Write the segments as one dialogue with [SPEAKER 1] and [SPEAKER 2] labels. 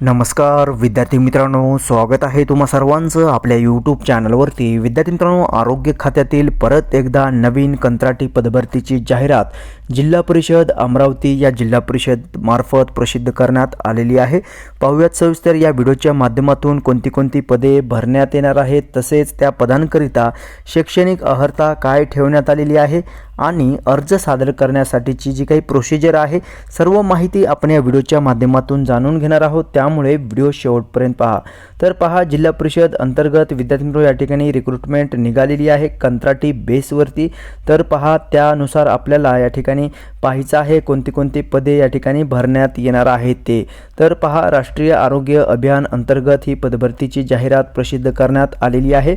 [SPEAKER 1] नमस्कार विद्यार्थी मित्रांनो स्वागत आहे तुम्हा सर्वांचं आपल्या यूट्यूब चॅनलवरती विद्यार्थी मित्रांनो आरोग्य खात्यातील परत एकदा नवीन कंत्राटी पदभरतीची जाहिरात जिल्हा परिषद अमरावती या जिल्हा परिषद मार्फत प्रसिद्ध करण्यात आलेली आहे. पाहूयात सविस्तर या व्हिडिओच्या माध्यमातून कोणती कोणती पदे भरण्यात येणार आहेत तसेच त्या पदांकरिता शैक्षणिक अर्हता काय ठेवण्यात आलेली आहे आणि अर्ज सादर करण्यासाठीची जी काही प्रोसिजर आहे सर्व माहिती आपण या व्हिडिओच्या माध्यमातून जाणून घेणार आहोत. त्यामुळे व्हिडिओ शेवटपर्यंत पहा. तर पहा जिल्हा परिषद अंतर्गत विद्यार्थी या ठिकाणी रिक्रुटमेंट निघालेली आहे. कंत्राटी बेसवरती तर पहा त्यानुसार आपल्याला या ठिकाणी पाहायचं आहे कोणती कोणती पदे या ठिकाणी भरण्यात येणार आहेत ते. तर पहा राष्ट्रीय आरोग्य अभियान अंतर्गत ही पदभरतीची जाहिरात प्रसिद्ध करण्यात आलेली आहे.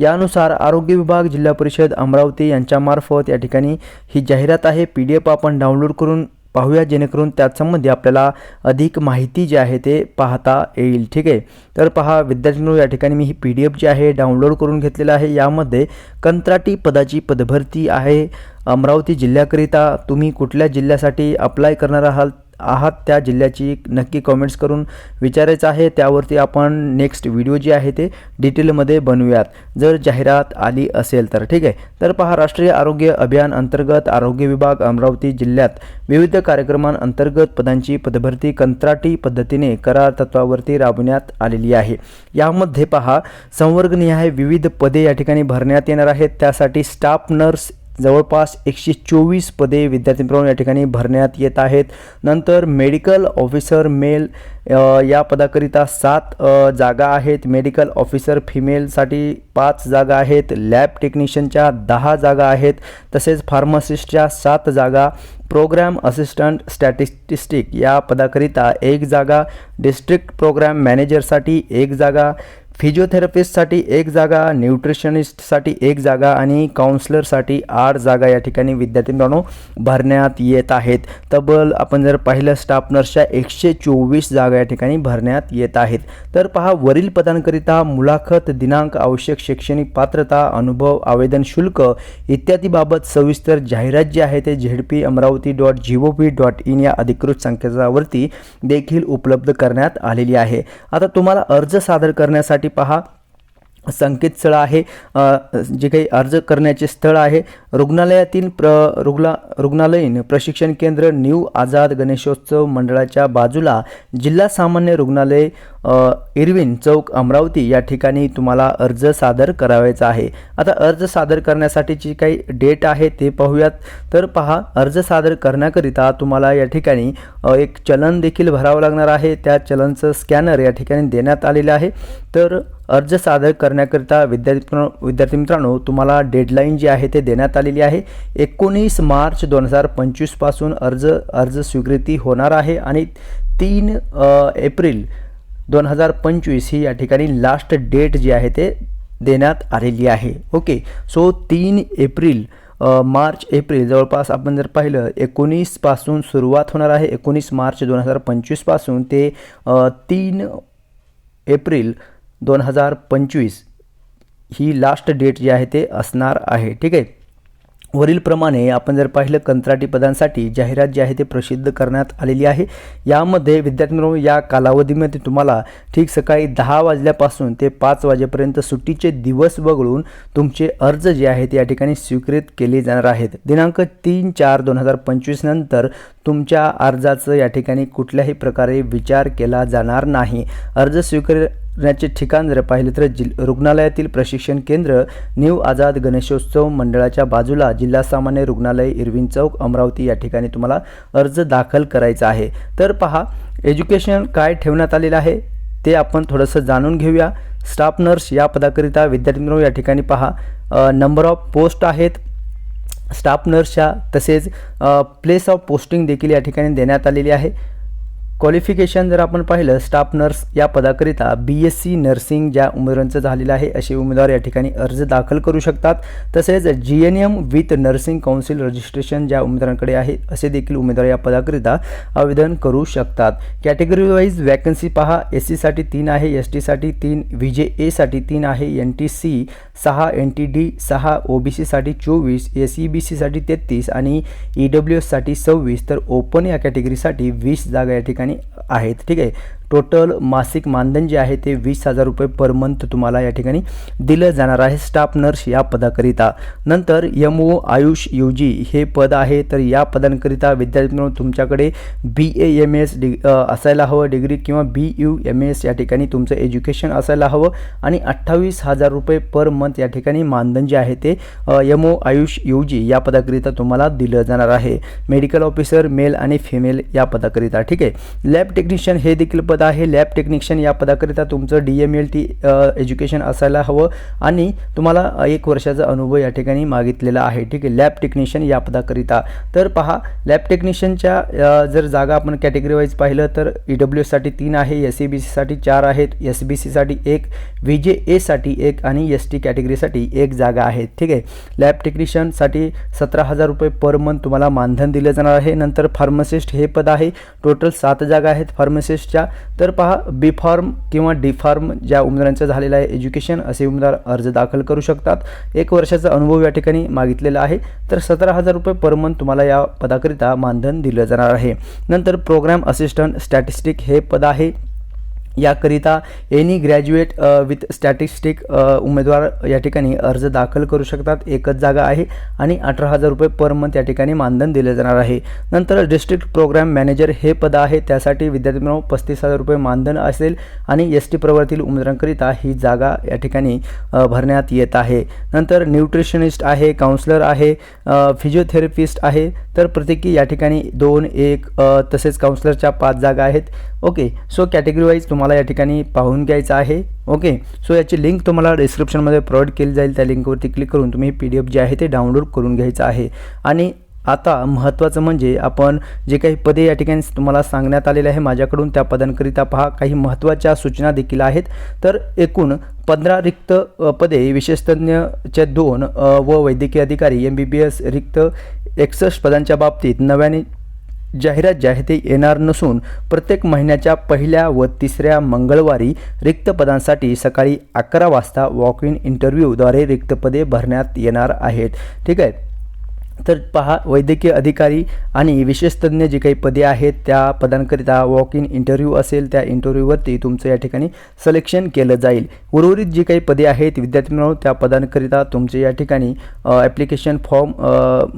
[SPEAKER 1] यानुसार आरोग्य विभाग जिल्हा परिषद अमरावती यांच्यामार्फत या ठिकाणी ही जाहिरात आहे. पी डी एफ आपण डाउनलोड करून पाहूया जेणेकरून त्यासंबंधी आपल्याला अधिक माहिती जी आहे ते पाहता येईल. ठीक आहे? तर पहा विद्यार्थ्यांनो या ठिकाणी मी ही पी डी एफ जी आहे डाउनलोड करून घेतलेलं आहे. यामध्ये कंत्राटी पदाची पदभरती आहे. अमरावती जिल्ह्याकरिता तुम्ही कुठल्या जिल्ह्यासाठी अप्लाय करणार आहात? आहात त्या जिल्ह्याची नक्की कमेंट्स करून विचारायचं आहे. त्यावरती आपण नेक्स्ट व्हिडिओ जे आहे ते डिटेलमध्ये बनवूयात. जर जाहिरात आली असेल तर ठीक आहे? तर पहा राष्ट्रीय आरोग्य अभियान अंतर्गत आरोग्य विभाग अमरावती जिल्ह्यात विविध कार्यक्रमांअंतर्गत पदांची पदभरती कंत्राटी पद्धतीने करार तत्वावरती राबवण्यात आलेली आहे. यामध्ये पहा संवर्गनिहाय विविध पदे या ठिकाणी भरण्यात येणार आहेत. त्यासाठी स्टाफ नर्स जवळपास एकशे चोवीस पदे विद्यार्थी मित्रांनो या ठिकाणी भरण्यात येत आहेत. नंतर मेडिकल ऑफिसर मेल या पदाकरिता सात जागा आहेत. मेडिकल ऑफिसर फिमेलसाठी पाच जागा आहेत. लॅब टेक्निशियनच्या दहा जागा आहेत. तसेच फार्मासिस्टच्या सात जागा. प्रोग्रॅम असिस्टंट स्टॅटिस्टिस्टिक या पदाकरिता एक जागा. डिस्ट्रिक्ट प्रोग्रॅम मॅनेजरसाठी एक जागा. फिजिओथेरपिस्टसाठी एक जागा न्यूट्रिशनिस्टसाठी एक जागा आणि काउन्सलरसाठी आठ जागा या ठिकाणी विद्यार्थी मित्रांनो भरण्यात येत आहेत. तब्बल आपण जर पाहिलं स्टाफ नर्सच्या एकशे चोवीस जागा या ठिकाणी भरण्यात येत आहेत. तर पहा वरील पदांकरिता मुलाखत दिनांक आवश्यक शैक्षणिक पात्रता अनुभव आवेदन शुल्क इत्यादीबाबत सविस्तर जाहिरात जी आहे ते ZP Amravati dot G O V dot in या अधिकृत संकेतावरती देखील उपलब्ध करण्यात आलेली आहे. आता तुम्हाला अर्ज सादर करण्यासाठी पहा. संकेतस्थळ आहे. जे काही अर्ज करण्याचे स्थळ आहे. रुग्णालयातील प्र रुग्ला रुग्णालयीन प्रशिक्षण केंद्र न्यू आझाद गणेशोत्सव मंडळाच्या बाजूला जिल्हा सामान्य रुग्णालय इरविन चौक अमरावती या ठिकाणी तुम्हाला अर्ज सादर करावायचा आहे. आता अर्ज सादर करण्यासाठीची काही डेट आहे ते पाहूयात. तर पहा अर्ज सादर करण्याकरिता तुम्हाला या ठिकाणी एक चलन देखील भरावं लागणार आहे. त्या चलनचं स्कॅनर या ठिकाणी देण्यात आलेलं आहे. तर अर्ज सादर करण्याकरिता विद्यार्थी विद्यार्थी मित्रांनो तुम्हाला डेडलाईन जी आहे ते देण्यात आलेली आहे. एकोणीस मार्च दोन हजार पंचवीसपासून अर्ज अर्ज स्वीकृती होणार आहे आणि तीन एप्रिल दोन हजार पंचवीस ही या ठिकाणी लास्ट डेट जी आहे ते देण्यात आलेली आहे. ओके. सो तीन एप्रिल मार्च एप्रिल जवळपास आपण जर पाहिलं एकोणीसपासून सुरुवात होणार आहे एकोणीस मार्च दोन हजार पंचवीसपासून ते तीन एप्रिल दोन हजार पंचवीस ही लास्ट डेट जी आहे ते असणार आहे. ठीक आहे? वरीलप्रमाणे आपण जर पाहिलं कंत्राटी पदांसाठी जाहिरात जी आहे ते प्रसिद्ध करण्यात आलेली आहे. यामध्ये विद्यार्थी या कालावधीमध्ये तुम्हाला ठीक सकाळी दहा वाजल्यापासून ते पाच वाजेपर्यंत सुट्टीचे दिवस वगळून तुमचे अर्ज जे आहेत या ठिकाणी स्वीकृत केले जाणार आहेत. दिनांक तीन चार दोन हजार पंचवीस नंतर तुमच्या अर्जाचं या ठिकाणी कुठल्याही प्रकारे विचार केला जाणार नाही. अर्ज स्वीकृत ण्याचे ठिकाण जर पाहिलं तर जिल रुग्णालयातील प्रशिक्षण केंद्र न्यू आझाद गणेशोत्सव मंडळाच्या बाजूला जिल्हा सामान्य रुग्णालय इरविन चौक अमरावती या ठिकाणी तुम्हाला अर्ज दाखल करायचा आहे. तर पहा एज्युकेशन काय ठेवण्यात आलेलं आहे ते आपण थोडंसं जाणून घेऊया. स्टाफ नर्स या पदाकरिता विद्यार्थी मित्र या ठिकाणी पहा नंबर ऑफ पोस्ट आहेत. स्टाफ नर्सच्या तसेच प्लेस ऑफ पोस्टिंग देखील या ठिकाणी देण्यात आलेली आहे. क्वालिफिकेशन जर आपण पाहिलं स्टाफ नर्स या पदाकरिता बी एस सी नर्सिंग ज्या उमेदवारांचं झालेलं आहे असे उमेदवार या ठिकाणी अर्ज दाखल करू शकतात. तसेच G N M with nursing council registration ज्या उमेदवारांकडे आहे असे देखील उमेदवार या पदाकरिता आवेदन करू शकतात. कॅटेगरी वाईज वॅकन्सी पहा एस सीसाठी तीन आहे एस टीसाठी तीन व्ही जे एसाठी तीन आहे एन टी सी सहा एन टी डी सहा ओ बी सीसाठी चोवीस एस ई बी सीसाठी तेहतीस आणि ई डब्ल्यू एससाठी सव्वीस. तर ओपन या कॅटेगरीसाठी वीस जागा या ठिकाणी आहेत. ठीक आहे. टोटल मासिक मानधन जे आहे ते वीस हजार रुपये पर मंथ तुम्हाला या ठिकाणी दिलं जाणार आहे. स्टाफ नर्स या पदाकरिता. नंतर M O AYUSH U G हे पद आहे. तर या पदांकरिता विद्यार्थी तुमच्याकडे बी ए एम एस डि असायला हवं. डिग्री किंवा बी यू एम एस या ठिकाणी तुमचं एज्युकेशन असायला हवं. आणि अठ्ठावीस हजार रुपये पर मंथ या ठिकाणी मानधन जे आहे ते M O AYUSH U G या पदाकरिता तुम्हाला दिलं जाणार आहे. मेडिकल ऑफिसर मेल आणि फिमेल या पदाकरिता. ठीक आहे? लॅब टेक्निशियन हे देखील पद आहे. लॅब टेक्निशियन या पदाकरिता तुमचं D M L T education असायला हवं आणि तुम्हाला एक वर्षाचा अनुभव या ठिकाणी मागितलेला आहे. ठीक आहे. लॅब टेक्निशियन या पदाकरिता. तर पहा लॅब टेक्निशियनच्या जर जागा आपण कॅटेगरी वाईज पाहिलं तर ई डब्ल्यू एससाठी तीन आहे एस सी बी सीसाठी चार आहेत एस बी सीसाठी एक व्ही जे एसाठी एक आणि एस टी कॅटेगरीसाठी एक जागा आहे. ठीक आहे. लॅब टेक्निशियनसाठी सतरा हजार रुपये पर मंथ तुम्हाला मानधन दिलं जाणार आहे. नंतर फार्मसिस्ट हे पद आहे. टोटल सात जागा आहेत. फार्मसिस्टच्या तर पहा बी फार्म किंवा डी फार्म ज्या उमेदवारांचं झालेलं आहे एज्युकेशन असे उमेदवार अर्ज दाखल करू शकतात. एक वर्षाचा अनुभव या ठिकाणी मागितलेला आहे. तर सतरा हजार रुपये पर मंथ तुम्हाला या पदाकरिता मानधन दिलं जाणार आहे. नंतर प्रोग्राम असिस्टंट स्टॅटिस्टिक हे पद आहे. याकरिता एनी ग्रॅज्युएट विथ स्टॅटिस्टिक उमेदवार या ठिकाणी अर्ज दाखल करू शकतात. एकच जागा आहे आणि अठरा हजार रुपये पर मंथ या ठिकाणी मानधन दिले जाणार आहे. नंतर डिस्ट्रिक्ट प्रोग्राम मॅनेजर हे पद आहे. त्यासाठी विद्यार्थी पस्तीस हजार रुपये मानधन असेल आणि एस टी प्रवर्तील उमेदवारांकरिता ही जागा या ठिकाणी uh, भरण्यात येत आहे. नंतर न्यूट्रिशनिस्ट आहे काउन्सलर आहे uh, फिजिओथेरपिस्ट आहे. तर प्रत्येकी या ठिकाणी दोन एक uh, तसेच काउन्सलरच्या पाच जागा आहेत. ओके सो कॅटेगरी वाईज तुम्हाला या ठिकाणी पाहून घ्यायचं आहे. ओके सो याची लिंक तुम्हाला डिस्क्रिप्शनमध्ये प्रोव्हाइड केली जाईल. त्या लिंकवरती क्लिक करून तुम्ही पी डी एफ जे आहे ते डाउनलोड करून घ्यायचं आहे. आणि आता महत्त्वाचं म्हणजे आपण जे काही पदे या ठिकाणी तुम्हाला सांगण्यात आलेले आहे माझ्याकडून त्या पदांकरिता पहा. काही महत्त्वाच्या सूचना देखील आहेत. तर एकूण पंधरा रिक्त पदे विशेषतज्ञच्या दोन व वैद्यकीय अधिकारी एम बी बी एस रिक्त एकसष्ट पदांच्या बाबतीत नव्याने जाहिरात जी येणार नसून प्रत्येक महिन्याच्या पहिल्या व तिसऱ्या मंगळवारी रिक्त पदांसाठी सकाळी अकरा वाजता वॉक इन इंटरव्ह्यूद्वारे रिक्त पदे भरण्यात येणार आहेत. ठीक आहे? तर पहा वैद्यकीय अधिकारी आणि विशेषतज्ञ जे जी काही पदे आहेत त्या पदांकरिता वॉक इन इंटरव्ह्यू असेल त्या इंटरव्ह्यूवरती तुमचं या ठिकाणी सिलेक्शन केलं जाईल. उर्वरित जी काही पदे आहेत विद्यार्थी मिळून त्या पदांकरिता तुमचे या ठिकाणी ॲप्लिकेशन फॉर्म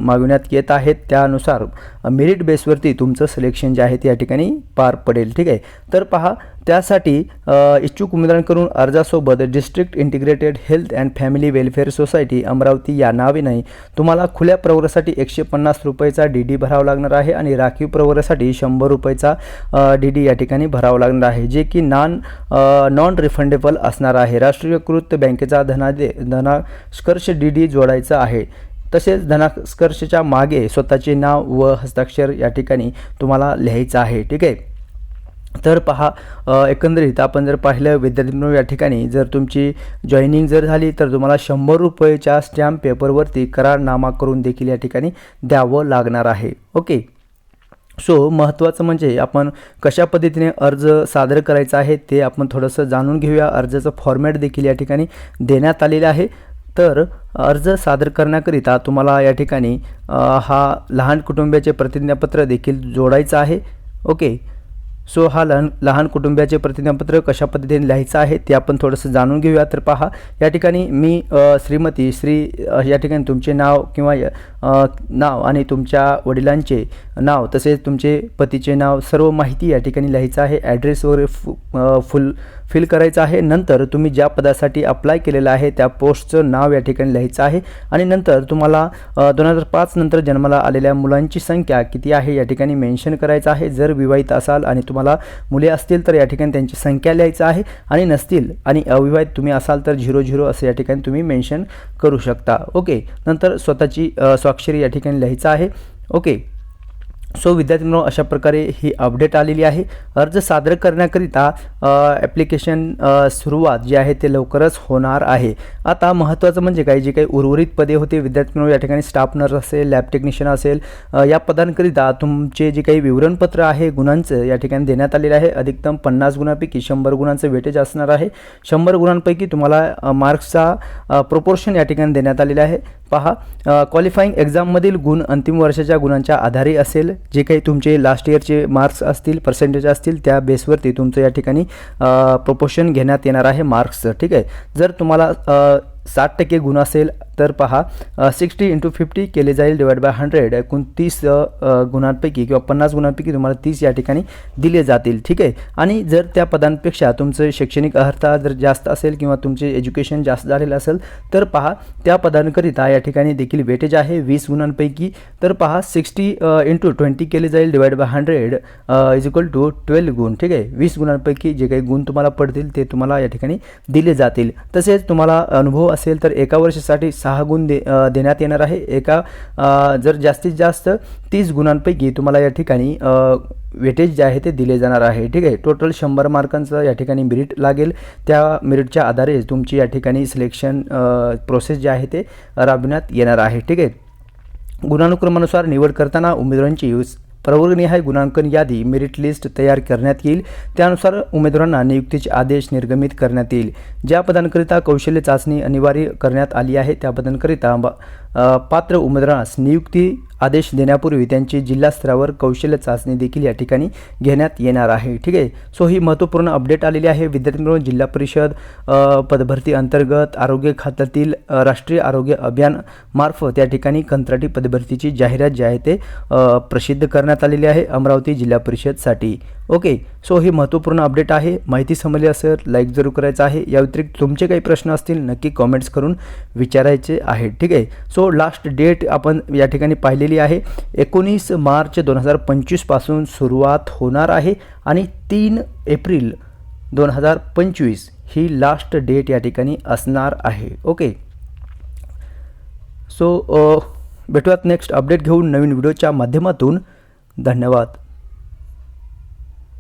[SPEAKER 1] मागवण्यात येत आहेत. त्यानुसार मेरिट बेसवरती तुमचं सिलेक्शन जे आहे ते या ठिकाणी पार पडेल. ठीक आहे? तर पहा त्यासाठी इच्छुक उमेदवारांकडून अर्जासोबत district integrated health and family welfare society Amravati या नावाने तुम्हाला खुल्या प्रवर्गासाठी एकशे पन्नास रुपयेचा डी डी भरावा लागणार आहे आणि राखीव प्रवर्गासाठी शंभर रुपयेचा डी डी या ठिकाणी भरावा लागणार आहे. जे की नॉन नॉन रिफंडेबल असणार आहे. राष्ट्रीयकृत बँकेचा धनादे धनास्कर्ष डी डी जोडायचा आहे. तसेच धनास्कर्षच्या मागे स्वतःचे नाव व हस्ताक्षर या ठिकाणी तुम्हाला लिहायचं आहे. ठीक आहे? तर पहा एकंदरीत आपण जर पाहिलं विद्यार्थी मित्र या ठिकाणी जर तुमची जॉईनिंग जर झाली तर तुम्हाला शंभर रुपयेच्या स्टॅम्प पेपरवरती करारनामा करून देखील या ठिकाणी द्यावं लागणार आहे. ओके? सो महत्त्वाचं म्हणजे आपण कशा पद्धतीने अर्ज सादर करायचा आहे ते आपण थोडंसं जाणून घेऊया. अर्जाचं फॉर्मॅट देखील या ठिकाणी देण्यात आलेलं आहे. तर अर्ज सादर करण्याकरिता तुम्हाला या ठिकाणी हा लहान कुटुंबियाचे प्रतिज्ञापत्र देखील जोडायचं आहे. ओके? सो हा लहान लहान कुटुंबियाचे प्रतिज्ञापत्र कशा पद्धतीने लिहायचं आहे ते आपण थोडंसं जाणून घेऊया. तर पहा या ठिकाणी मी श्रीमती श्री या ठिकाणी तुमचे नाव किंवा नाव आणि तुमच्या वडिलांचे नाव तसेच तुमचे पतीचे नाव सर्व माहिती या ठिकाणी लिहायचं आहे. ॲड्रेस वगैरे फु फुल फिल करायचं आहे. नंतर तुम्ही ज्या पदासाठी अप्लाय केलेलं आहे त्या पोस्टचं नाव या ठिकाणी लिहायचं आहे. आणि नंतर तुम्हाला दोन हजार पाच नंतर जन्माला आलेल्या मुलांची संख्या किती आहे या ठिकाणी मेन्शन करायचं आहे. जर विवाहित असाल आणि तुम्हाला मुले असतील तर या ठिकाणी त्यांची संख्या लिहायचं आहे आणि नसतील आणि अविवाहित तुम्ही असाल तर झिरो झिरो असं या ठिकाणी तुम्ही मेन्शन करू शकता. ओके नंतर स्वतःची स्वाक्षरी या ठिकाणी लिहायचं आहे. ओके सो विद्यार्थ्यांनो अशा प्रकारे ही अपडेट आलेली आहे. अर्ज सादर करण्याकरिता ॲप्लिकेशन सुरुवात जी आहे ते लवकरच होणार आहे. आता महत्त्वाचं म्हणजे काय जे काही उर्वरित पदे होते विद्यार्थ्यांनो या ठिकाणी स्टाफ नर्स असेल लॅब टेक्निशियन असेल या पदांकरिता तुमचे जे काही विवरणपत्र आहे गुणांचं या ठिकाणी देण्यात आलेलं आहे. अधिकतम पन्नास गुणांपैकी शंभर गुणांचं वेटेज असणार आहे. शंभर गुणांपैकी तुम्हाला मार्क्सचा प्रोपोर्शन या ठिकाणी देण्यात आलेला आहे. पहा क्वालिफाईंग एक्झाममधील गुण अंतिम वर्षाच्या गुणांच्या आधारे असेल. जे काही तुमचे लास्ट इयरचे मार्क्स असतील पर्सेंटेज असतील त्या बेसवरती तुमचं या ठिकाणी प्रपोशन घेण्यात येणार आहे मार्क्सचं ठीक आहे? जर तुम्हाला साठ टक्के गुण असेल तर पहा सिक्स्टी इंटू फिफ्टी केले जाईल डिवाइड बाय हंड्रेड एकूण तीस गुणांपैकी किंवा पन्नास गुणांपैकी तुम्हाला तीस या ठिकाणी दिले जातील ठीक आहे? आणि जर त्या पदांपेक्षा तुमचं शैक्षणिक अर्हता जर जास्त असेल किंवा तुमचे एज्युकेशन जास्त झालेलं असेल तर पहा त्या पदांकरिता या ठिकाणी देखील वेटेज आहे वीस गुणांपैकी. तर पहा सिक्स्टी इंटू ट्वेंटी केले जाईल divide by hundred is equal to twelve गुण ठीक आहे? वीस गुणांपैकी जे काही गुण तुम्हाला पडतील ते तुम्हाला या ठिकाणी दिले जातील. तसेच तुम्हाला अनुभव असेल तर एका वर्षासाठी सहा गुण दे देण्यात येणार आहे. एका जर जास्तीत जास्त तीस गुणांपैकी तुम्हाला या ठिकाणी वेटेज जे आहे ते दिले जाणार आहे. ठीक आहे? टोटल शंभर मार्कांचं या ठिकाणी मेरिट लागेल. त्या मेरिटच्या आधारे तुमची या ठिकाणी सिलेक्शन प्रोसेस जे आहे ते राबविण्यात येणार आहे. ठीक आहे? गुणानुक्रमानुसार निवड करताना उमेदवारांची प्रवर्गनिहाय गुणांकन यादी मेरिट लिस्ट तयार करण्यात येईल. त्यानुसार उमेदवारांना नियुक्तीचे आदेश निर्गमित करण्यात येईल. ज्या पदांकरिता कौशल्य चाचणी अनिवार्य करण्यात आली आहे त्या पदांकरिता पात्र उमेदवारास नियुक्ती आदेश देण्यापूर्वी त्यांची जिल्हा स्तरावर कौशल्य चाचणी देखील या ठिकाणी घेण्यात येणार आहे. ठीक आहे? सो ही महत्त्वपूर्ण अपडेट आलेली आहे. विद्यार्थ्यांकडून जिल्हा परिषद पदभरती अंतर्गत आरोग्य खात्यातील राष्ट्रीय आरोग्य अभियान मार्फत या ठिकाणी कंत्राटी पदभरतीची जाहिरात जी आहे ते प्रसिद्ध करण्यात आलेली आहे अमरावती जिल्हा परिषदसाठी. ओके सो ही महत्त्वपूर्ण अपडेट आहे. माहिती समजली असेल लाईक जरूर करायचं आहे. या व्यतिरिक्त तुमचे काही प्रश्न असतील नक्की कॉमेंट्स करून विचारायचे आहे. ठीक आहे? सो लास्ट डेट आपण या ठिकाणी पाहिलेली आहे. एकोणीस मार्च दोन हजार पंचवीसपासून सुरुवात होणार आहे आणि तीन एप्रिल दोन हजार पंचवीस ही लास्ट डेट या ठिकाणी असणार आहे. ओके सो भेटूयात नेक्स्ट अपडेट घेऊन नवीन व्हिडिओच्या माध्यमातून. धन्यवाद.